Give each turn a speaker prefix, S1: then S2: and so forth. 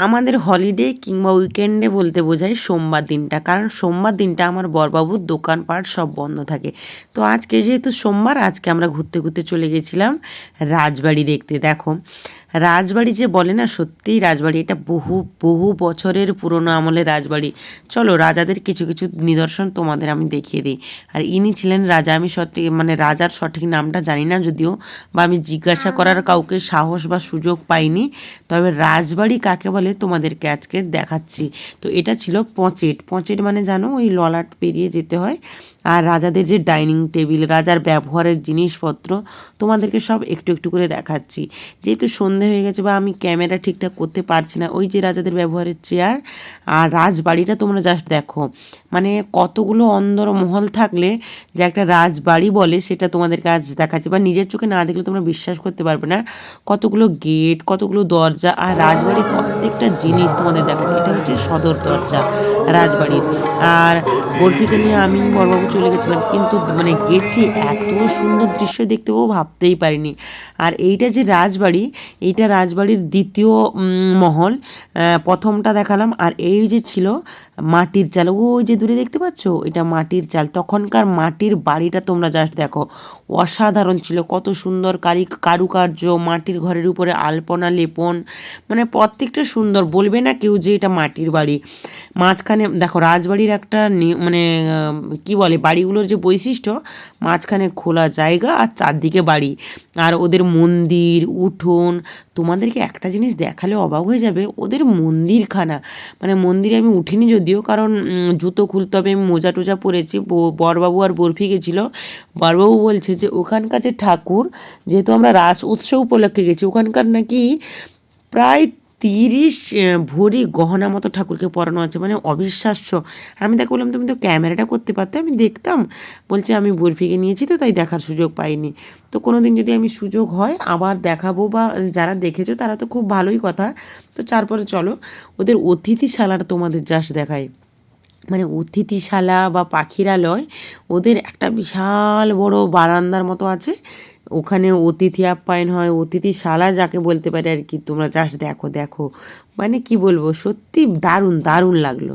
S1: আমাদের হলিডে কিংবা উইকেন্ডে বলতে বোঝায় সোমবার দিনটা। কারণ সোমবার দিনটা আমার বরবাবুর দোকানপাট সব বন্ধ থাকে। তো আজকে যেহেতু সোমবার, আজকে আমরা ঘুরতে ঘুরতে চলে গেছিলাম রাজবাড়ি দেখতে। দেখো রাজবাড়ি যে বলে না সত্যিই রাজবাড়ি। এটা বহু বহু বছরের পুরনো আমলের রাজবাড়ি। চলো রাজাদের কিছু কিছু নিদর্শন তোমাদের আমি দেখিয়ে দিই। আর ইনি ছিলেন রাজা। আমি সঠিক মানে রাজার সঠিক নামটা জানি না যদিও বা আমি জিজ্ঞাসা করার কাউকে সাহস বা সুযোগ পাইনি। তবে রাজবাড়ি কাকে বলে তোমাদেরকে আজকে দেখাচ্ছি। তো এটা ছিল পঁচেট। পঁচেট মানে জানো ওই ললাট পেরিয়ে যেতে হয়। আর রাজাদের যে ডাইনিং টেবিল রাজার ব্যবহারের জিনিসপত্র তোমাদেরকে সব একটু একটু করে দেখাচ্ছি। যেহেতু সন্ধে হয়ে গেছে বা আমি ক্যামেরা ঠিকঠাক করতে পারছি না। ওই যে রাজাদের ব্যবহারের চেয়ার আর রাজবাড়িটা তোমরা জাস্ট দেখো। মানে কতগুলো অন্দর মহল থাকলে যে একটা রাজবাড়ি বলে সেটা তোমাদেরকে আজ দেখাচ্ছে বা নিজের চোখে না দেখলে তোমরা বিশ্বাস করতে পারবে না। কতগুলো গেট কতগুলো দরজা আর রাজবাড়ির প্রত্যেকটা জিনিস তোমাদের দেখাচ্ছে। এটা হচ্ছে সদর দরজা রাজবাড়ির। আর বরফিকে নিয়ে আমি বড়বাবু চলে গেছিলাম কিন্তু মানে গেছি এত সুন্দর দৃশ্য দেখতে পাবো ভাবতেই পারিনি। আর এইটা যে রাজবাড়ি এইটা রাজবাড়ির দ্বিতীয় মহল। প্রথমটা দেখালাম। আর এই যে ছিল মাটির চাল ওই যে দূরে দেখতে পাচ্ছ? এটা মাটির চাল। তখনকার মাটির বাড়িটা তোমরা জাস্ট দেখো। অসাধারণ ছিল। কত সুন্দর কারি, কারুকার্য, মাটির ঘরের উপরে আলপনা, লেপন মানে প্রত্যেকটা সুন্দর। বলবে না কেউ যে এটা মাটির বাড়ি। মাঝখানে দেখো, রাজবাড়ির একটা মানে কি বলে, বাড়িগুলোর যে বৈশিষ্ট্য, মাঝখানে খোলা জায়গা আর চারদিকে বাড়ি। আর ওদের মন্দির, উঠোন তোমাদেরকে একটা জিনিস দেখালে অবাক হয়ে যাবে, ওদের মন্দিরখানা। মানে মন্দিরে আমি উঠিনি যদিও, কারণ জুতো খুলতে হবে, আমি মোজা টোজা পরেছি বরবাবু আর বরফি গেছিল। বরবাবু বলছে যে, ওখানকার যে ঠাকুর, যেহেতু আমরা রাস উৎসব উপলক্ষে গেছি, ওখানকার নাকি প্রায় তিরিশ ভরি গহনা মতো ঠাকুরকে পরানো আছে মানে অবিশ্বাস্য। আমি তাকে বললাম, তুমি তো ক্যামেরাটা করতে পারতে? আমি দেখতাম। বলছে, আমি বরফিকে নিয়েছি তো, তাই দেখার সুযোগ পাইনি। তো কোনো দিন যদি আমি সুযোগ হয়, আবার দেখাবো বা যারা দেখেছ, তারা তো খুব ভালোই কথা। তো তারপরে চলো, ওদের অতিথিশালার তোমাদের জাস্ট দেখায় মানে অতিথিশালা বা পাখিরালয়, ওদের একটা বিশাল বড় বারান্দার মতো আছে। ওখানে অতিথি আপ্যায়ন হয়, অতিথিশালা যাকে বলতে পারে আর কি, তোমরা জাস্ট দেখো দেখো। মানে কি বলব, সত্যি দারুণ দারুণ লাগল।